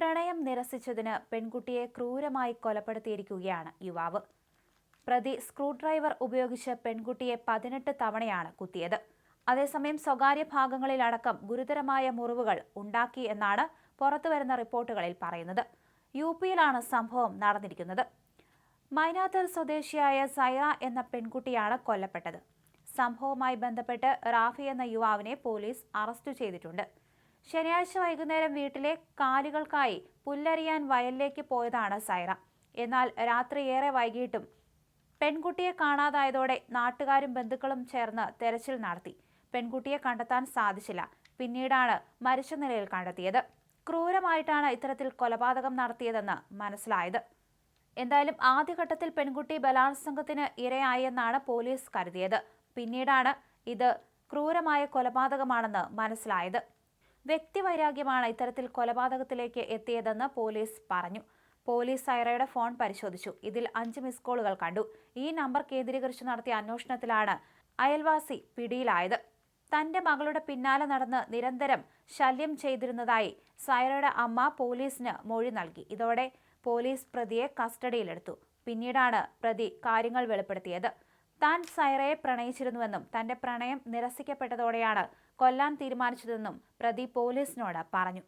പ്രണയം നിരസിച്ചതിന് പെൺകുട്ടിയെ ക്രൂരമായി കൊലപ്പെടുത്തിയിരിക്കുകയാണ് യുവാവ്. പ്രതി സ്ക്രൂ ഡ്രൈവർ ഉപയോഗിച്ച് പെൺകുട്ടിയെ പതിനെട്ട് തവണയാണ് കുത്തിയത്. അതേസമയം സ്വകാര്യ ഭാഗങ്ങളിലടക്കം ഗുരുതരമായ മുറിവുകൾ ഉണ്ടാക്കി എന്നാണ് പുറത്തുവരുന്ന റിപ്പോർട്ടുകളിൽ പറയുന്നത്. യു പിയിലാണ് സംഭവം നടന്നിരിക്കുന്നത്. മൈനാത്തൽ സ്വദേശിയായ സൈറ എന്ന പെൺകുട്ടിയാണ് കൊല്ലപ്പെട്ടത്. സംഭവവുമായി ബന്ധപ്പെട്ട് റാഫി എന്ന യുവാവിനെ പോലീസ് അറസ്റ്റ് ചെയ്തിട്ടുണ്ട്. ശനിയാഴ്ച വൈകുന്നേരം വീട്ടിലെ കാലികൾക്കായി പുല്ലറിയാൻ വയലിലേക്ക് പോയതാണ് സൈറ. എന്നാൽ രാത്രി ഏറെ വൈകിട്ടും പെൺകുട്ടിയെ കാണാതായതോടെ നാട്ടുകാരും ബന്ധുക്കളും ചേർന്ന് തെരച്ചിൽ നടത്തി. പെൺകുട്ടിയെ കണ്ടെത്താൻ സാധിച്ചില്ല. പിന്നീടാണ് മരിച്ച നിലയിൽ കണ്ടെത്തിയത്. ക്രൂരമായിട്ടാണ് ഇത്തരത്തിൽ കൊലപാതകം നടത്തിയതെന്ന് മനസ്സിലായത്. എന്തായാലും ആദ്യഘട്ടത്തിൽ പെൺകുട്ടി ബലാത്സംഗത്തിന് ഇരയായെന്നാണ് പോലീസ് കരുതിയത്. പിന്നീടാണ് ഇത് ക്രൂരമായ കൊലപാതകമാണെന്ന് മനസ്സിലായത്. വ്യക്തിവൈരാഗ്യമാണ് ഇത്തരത്തിൽ കൊലപാതകത്തിലേക്ക് എത്തിയതെന്ന് പോലീസ് പറഞ്ഞു. പോലീസ് സൈറയുടെ ഫോൺ പരിശോധിച്ചു. ഇതിൽ അഞ്ച് മിസ് കോളുകൾ കണ്ടു. ഈ നമ്പർ കേന്ദ്രീകരിച്ച് നടത്തിയ അന്വേഷണത്തിലാണ് അയൽവാസി പിടിയിലായത്. തന്റെ മകളുടെ പിന്നാലെ നടന്ന് നിരന്തരം ശല്യം ചെയ്തിരുന്നതായി സൈറയുടെ അമ്മ പോലീസിന് മൊഴി നൽകി. ഇതോടെ പോലീസ് പ്രതിയെ കസ്റ്റഡിയിലെടുത്തു. പിന്നീടാണ് പ്രതി കാര്യങ്ങൾ വെളിപ്പെടുത്തിയത്. താൻ സൈറയെ പ്രണയിച്ചിരുന്നുവെന്നും തന്റെ പ്രണയം നിരസിക്കപ്പെട്ടതോടെയാണ് കൊല്ലാൻ തീരുമാനിച്ചതെന്നും പ്രതി പോലീസിനോട് പറഞ്ഞു.